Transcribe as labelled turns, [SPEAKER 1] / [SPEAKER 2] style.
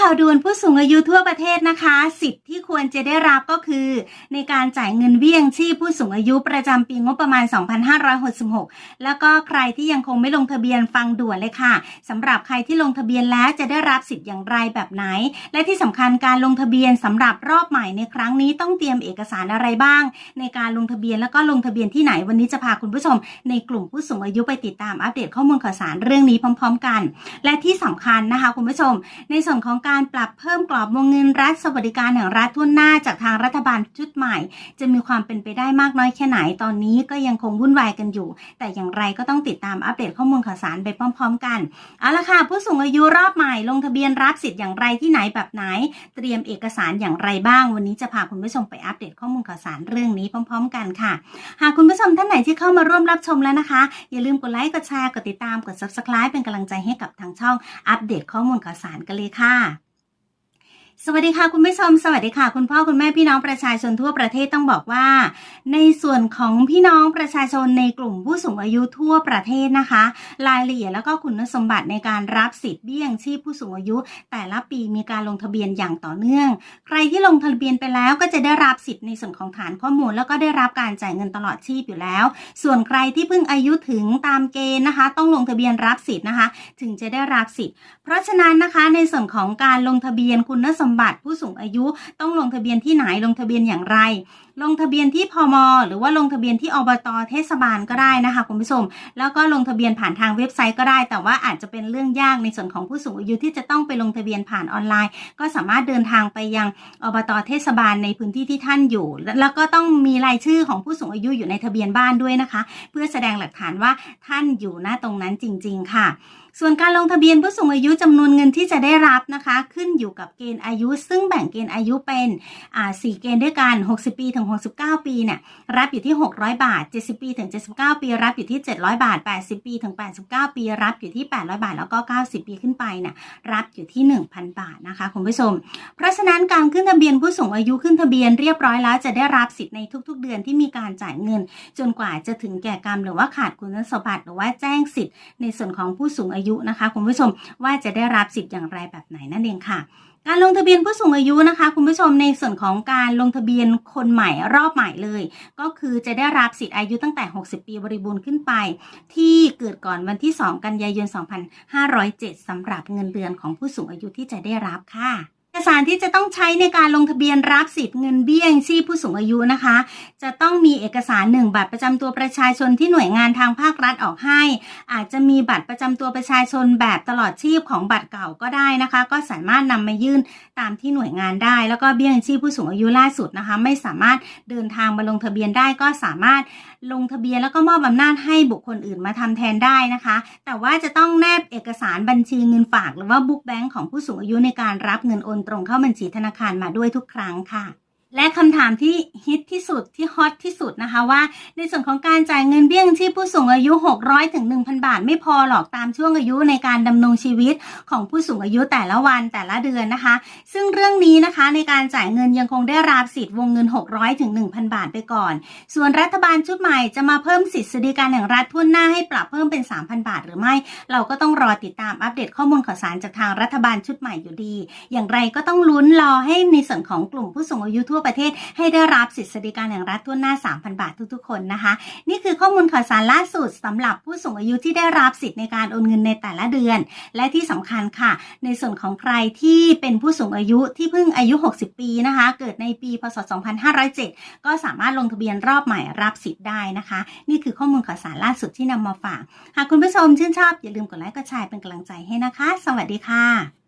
[SPEAKER 1] ข่าวด่วนผู้สูงอายุทั่วประเทศนะคะ สิทธิ์ที่ควรจะได้รับก็คือ ในการจ่ายเงินเบี้ยงชีพผู้สูงอายุประจำปีงบประมาณ 2566 แล้วก็ใครที่ยังคงไม่ลงทะเบียนฟังด่วนเลยค่ะสำหรับใครที่ลงทะเบียนแล้วจะได้รับสิทธิ์อย่างไรแบบไหน และที่สำคัญการลงทะเบียนสำหรับรอบใหม่ในครั้งนี้ต้องเตรียมเอกสารอะไรบ้าง ในการลงทะเบียนแล้วก็ลงทะเบียนที่ไหนวันนี้จะพาคุณผู้ชม ในกลุ่มผู้สูงอายุไปติดตามอัปเดตข้อมูลข่าวสารเรื่องนี้พร้อม ๆ กัน และที่สำคัญนะคะคุณผู้ชม ในส่วนของการปรับเพิ่มกรอบวงเงินรัฐสวัสดิการแห่งรัฐทั่วหน้าจากทางรัฐบาลชุดใหม่ จะมีความเป็นไปได้มากน้อยแค่ไหนตอนนี้ก็ยังคงวุ่นวายกันอยู่ แต่อย่างไรก็ต้องติดตามอัปเดตข้อมูลข่าวสารไปพร้อม ๆ กันเอาละค่ะ ผู้สูงอายุรอบใหม่ลงทะเบียนรับสิทธิ์อย่างไรที่ไหนแบบไหน เตรียมเอกสารอย่างไรบ้าง วันนี้จะพาคุณผู้ชมไปอัปเดตข้อมูลข่าวสารเรื่องนี้พร้อม ๆ กันค่ะ หากคุณผู้ชมท่านไหนที่เข้ามาร่วมรับชมแล้วนะคะ อย่าลืมกดไลค์กดแชร์กดติดตามกด subscribe เป็นกำลังใจให้กับทางช่องอัปเดตข้อมูลข่าวสารกันเลยค่ะ สวัสดีค่ะคุณผู้ชม สวัสดีค่ะ คุณพ่อคุณแม่พี่น้องประชาชนทั่วประเทศต้องบอกว่า ในส่วนของพี่น้องประชาชนในกลุ่มผู้สูงอายุทั่วประเทศนะคะ รายละเอียดแล้วก็คุณสมบัติในการรับสิทธิ์เบี้ยยังชีพผู้สูงอายุ แต่ละปีมีการลงทะเบียนอย่างต่อเนื่อง ใครที่ลงทะเบียนไปแล้วก็จะได้รับสิทธิ์ในส่วนของฐานข้อมูล แล้วก็ได้รับการจ่ายเงินตลอดชีพอยู่แล้ว ส่วนใครที่เพิ่งอายุถึงตามเกณฑ์นะคะ ต้องลงทะเบียนรับสิทธิ์นะคะ ถึงจะได้รับสิทธิ์ เพราะฉะนั้นนะคะในส่วนของการลงทะเบียนคุณสมบัติผู้สูงอายุต้องลงทะเบียนที่ไหนลงทะเบียนอย่างไรลงทะเบียนที่พมหรือว่าลงทะเบียนที่อบตเทศบาลก็ได้นะคะคุณผู้ชม แล้วก็ลงทะเบียนผ่านทางเว็บไซต์ก็ได้ แต่ว่าอาจจะเป็นเรื่องยากในส่วนของผู้สูงอายุที่จะต้องไปลงทะเบียนผ่านออนไลน์ ก็สามารถเดินทางไปยังอบตเทศบาลในพื้นที่ที่ท่านอยู่ แล้วก็ต้องมีรายชื่อของผู้สูงอายุอยู่ในทะเบียนบ้านด้วยนะคะ เพื่อแสดงหลักฐานว่าท่านอยู่หน้าตรงนั้นจริง ๆ ค่ะส่วนการลงทะเบียนผู้สูงอายุจำนวนเงินที่จะได้รับนะคะ ขึ้นอยู่กับเกณฑ์อายุ ซึ่งแบ่งเกณฑ์อายุเป็นอ่าสี่เกณฑ์ด้วยกัน 60 ปีถึงง 69 ปีเนี่ยรับอยู่ที่ 600 บาท 70 ปีถึง 79 ปี รับอยู่ที่ 700 บาท 80 ปีถึง 89 ปี รับอยู่ที่ 800 บาท แล้วก็ 90 ปีขึ้นไปเนี่ยรับอยู่ที่ 1,000 บาทนะคะคุณผู้ชม เพราะฉะนั้นการขึ้นทะเบียนผู้สูงอายุขึ้นทะเบียนเรียบร้อยแล้วจะได้รับสิทธิ์ในทุก ๆ เดือนที่มีการจ่ายเงิน จนกว่าจะถึงแก่กรรมหรือว่าขาดคุณสมบัติหรือว่าแจ้งสิทธิ์ในส่วนของผู้สูงอายุนะคะคุณผู้ชมว่าจะได้รับสิทธิ์อย่างไรแบบไหนนั่นเองค่ะ การลงทะเบียนผู้สูงอายุนะคะ คุณผู้ชมในส่วนของการลงทะเบียนคนใหม่รอบใหม่เลย ก็คือจะได้รับสิทธิ์อายุตั้งแต่ 60 ปีบริบูรณ์ขึ้นไป ที่เกิดก่อนวันที่ 2 กันยายน 2507สำหรับเงินเดือนของผู้สูงอายุที่จะได้รับค่ะ สารที่จะต้องใช้ในการลงทะเบียนรับสิทธิ์เงินเบี้ยยังชีพผู้สูงอายุนะคะ จะต้องมีเอกสารหนึ่งบัตรประจำตัวประชาชนที่หน่วยงานทางภาครัฐออกให้ อาจจะมีบัตรประจำตัวประชาชนแบบตลอดชีพของบัตรเก่าก็ได้นะคะ ก็สามารถนำมายื่นตามที่หน่วยงานได้ แล้วก็เบี้ยยังชีพผู้สูงอายุล่าสุดนะคะ ไม่สามารถเดินทางมาลงทะเบียนได้ก็สามารถลงทะเบียนแล้วก็มอบอำนาจให้บุคคลอื่นมาทำแทนได้นะคะ แต่ว่าจะต้องแนบเอกสารบัญชีเงินฝาก หรือว่าบุ๊กแบงค์ของผู้สูงอายุในการรับเงินโอนตรงเข้าบัญชีธนาคารมาด้วยทุกครั้งค่ะ และคำถามที่ฮิตที่สุดที่ฮอตที่สุดนะคะว่า ในส่วนของการจ่ายเงินเบี้ยยังชีพผู้สูงอายุ 600ถึง1,000 บาท ไม่พอหรอกตามช่วงอายุในการดำรงชีวิตของผู้สูงอายุแต่ละวันแต่ละเดือนนะคะ ซึ่งเรื่องนี้นะคะในการจ่ายเงินยังคงได้รับสิทธิ์วงเงิน 600ถึง1,000 บาทไปก่อน ส่วนรัฐบาลชุดใหม่จะมาเพิ่มสิทธิสวัสดิการแห่งรัฐทั่วหน้าให้ปรับเพิ่มเป็น 3,000 บาทหรือไม่ เราก็ต้องรอติดตามอัปเดตข้อมูลข่าวสารจากทางรัฐบาลชุดใหม่อยู่ดี อย่างไรก็ต้องลุ้นรอให้ในส่วนของกลุ่มผู้สูงอายุทั่วประเทศให้ได้รับสิทธิสวัสดิการแห่งรัฐทั่วหน้า 3,000 บาททุกๆ คนนะคะ นี่คือข้อมูลข่าวสารล่าสุดสำหรับผู้สูงอายุที่ได้รับสิทธิ์ในการโอนเงินในแต่ละเดือน และที่สำคัญค่ะ ในส่วนของใครที่เป็นผู้สูงอายุที่เพิ่งอายุ 60 ปีนะคะ เกิดในปี พศ 2507 ก็สามารถลงทะเบียนรอบใหม่รับสิทธิ์ได้นะคะ นี่คือข้อมูลข่าวสารล่าสุดที่นำมาฝาก หากคุณผู้ชมชื่นชอบอย่าลืมกดไลค์กดแชร์เป็นกำลังใจให้นะคะ สวัสดีค่ะ